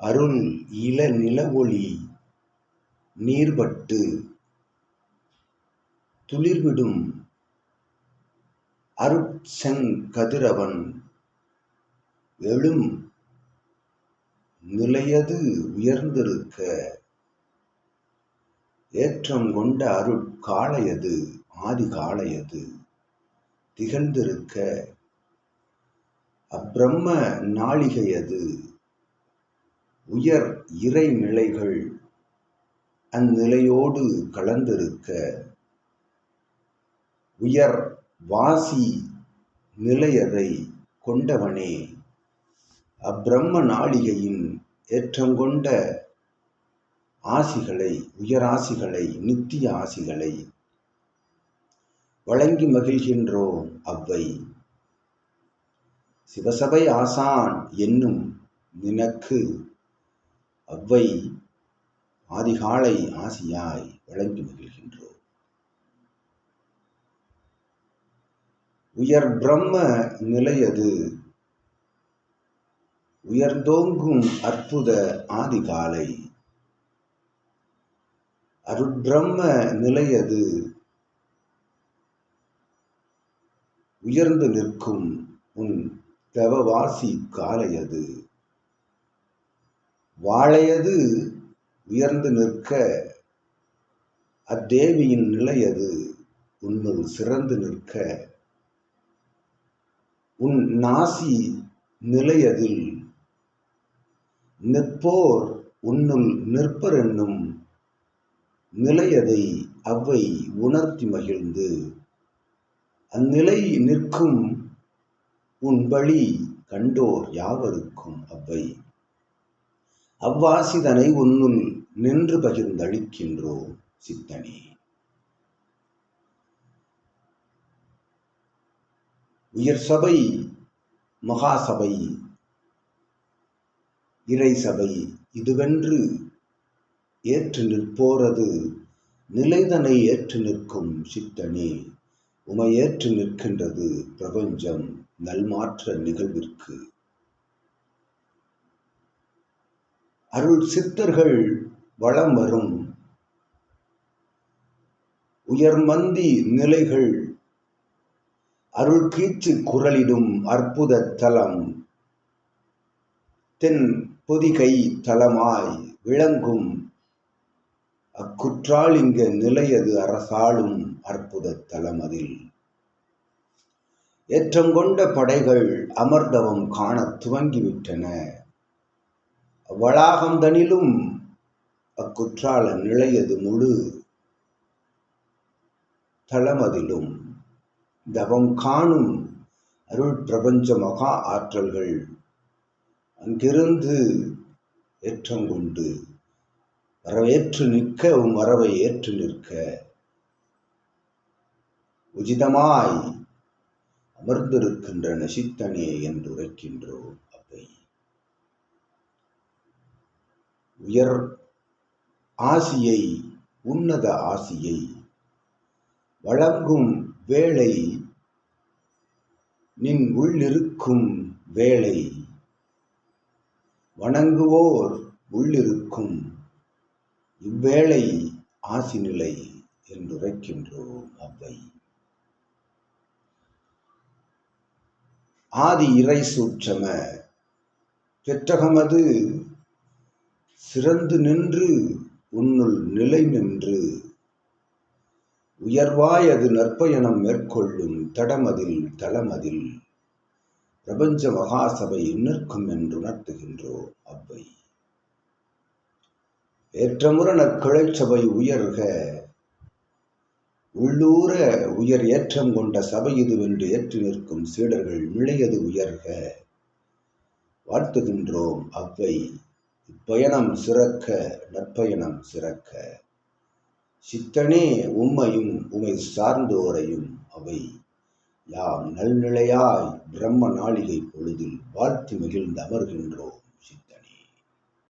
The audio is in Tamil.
அருள் இள நிலவொளி நீர்பட்டு துளிர்விடும் அருட்செங் கதிரவன் எழும் நிலையது உயர்ந்திருக்க ஏற்றம் கொண்ட அருட்காளையது ஆதிகாலையது திகழ்ந்திருக்க அப்பிரம்ம நாளிகையது உயர் இறைநிலைகள் அந்நிலையோடு கலந்திருக்க உயர் வாசி நிலையதை கொண்டவனே. அப்பிரம்ம நாளிகையின் ஏற்றங்கொண்ட ஆசிகளை உயராசிகளை நித்திய ஆசிகளை வழங்கி மகிழ்கின்றோம் அவ்வை. சிவசபை ஆசான் என்னும் நினக்கு அவ்வை ஆதிகாலை ஆசியாய் வழங்கி மகிழ்கின்றோம். உயர் பிரம்ம நிலையது உயர்ந்தோங்கும் அற்புத ஆதிகாலை. அருட்பிரம்ம நிலையது உயர்ந்து நிற்கும் உன் தவவாசி காலையது வாழையது உயர்ந்து நிற்க அத்தேவியின் நிலையது உன்னுள் சிறந்து நிற்க. உன் நாசி நிலையதில் நிற்போர் உன்னுள் நிற்பர் என்னும் நிலையதை அவ்வை உணர்த்தி மகிழ்ந்து அந்நிலை நிற்கும் உன் வழி கண்டோர் யாவருக்கும் அவ்வை. அவ்வாசிதனை உன்னுள் நின்று பகிர்ந்தளிக்கின்றோம் சித்தனே. உயர் சபை மகாசபை இறை சபை இதுவென்று ஏற்று நிற்போரது நிலைதனை ஏற்று நிற்கும் சித்தனே. உமை ஏற்று நிற்கின்றது பிரபஞ்சம் நல்மாற்ற நிகழ்விற்கு அருள் சித்தர்கள் வளம் வரும். உயர்மந்தி நிலைகள் அருள் கீச்சு குரலிடும் அற்புத தலம். தென் பொதிகை தலமாய் விளங்கும் அக்குற்றாலிங்க நிலையது அரசாளும் அற்புத தலம் அதில். ஏற்றங்கொண்ட படைகள் அமர்தவம் காண துவங்கிவிட்டன. வளாகந்தனிலும் அக்குற்றால நிலையது முழு. தளமதிலும் தவம் காணும் அருள் பிரபஞ்ச மகா ஆற்றல்கள். அங்கிருந்து ஏற்றம் கொண்டு வரவேற்று நிற்க உம் வரவை ஏற்று நிற்க. உஜிதமாய் அமர்ந்திருக்கின்ற நசித்தனே என்று உரைக்கின்றோம் அவை உயர் ஆசியை உன்னத ஆசியை வழங்கும் வேளை நின் உள்ளிருக்கும் வேளை. வணங்குவோர் உள்ளிருக்கும் இவ்வேளை ஆசி நிலை என்றுரைக்கின்றோம் அவ்வை. ஆதி இறை சூற்றம பெற்றகமது சிறந்து நின்று உன்னுள் நிலை நின்று. உயர்வாய் அது நற்பயணம் மேற்கொள்ளும் தடமதில் தளமதில். பிரபஞ்ச மகாசபை நிற்கும் என்று உணர்த்துகின்றோம் அவ்வை. ஏற்றமுற நற்கிளைச்சபை உயர்க. உள்ளூர உயர் ஏற்றம் கொண்ட சபை இதுவென்று ஏற்று நிற்கும் சீடர்கள் மிளையது உயர்க. வாழ்த்துகின்றோம் அவ்வை. இப்பயணம் சிறக்க நற்பயணம் சிறக்க. சித்தனே உம்மையும் உமை சார்ந்தோரையும் அவை யாம் நல்நிலையாய் பிரம்ம நாளிகை பொழுதில் வாழ்த்து மகிழ்ந்து அமர்கின்றோம்.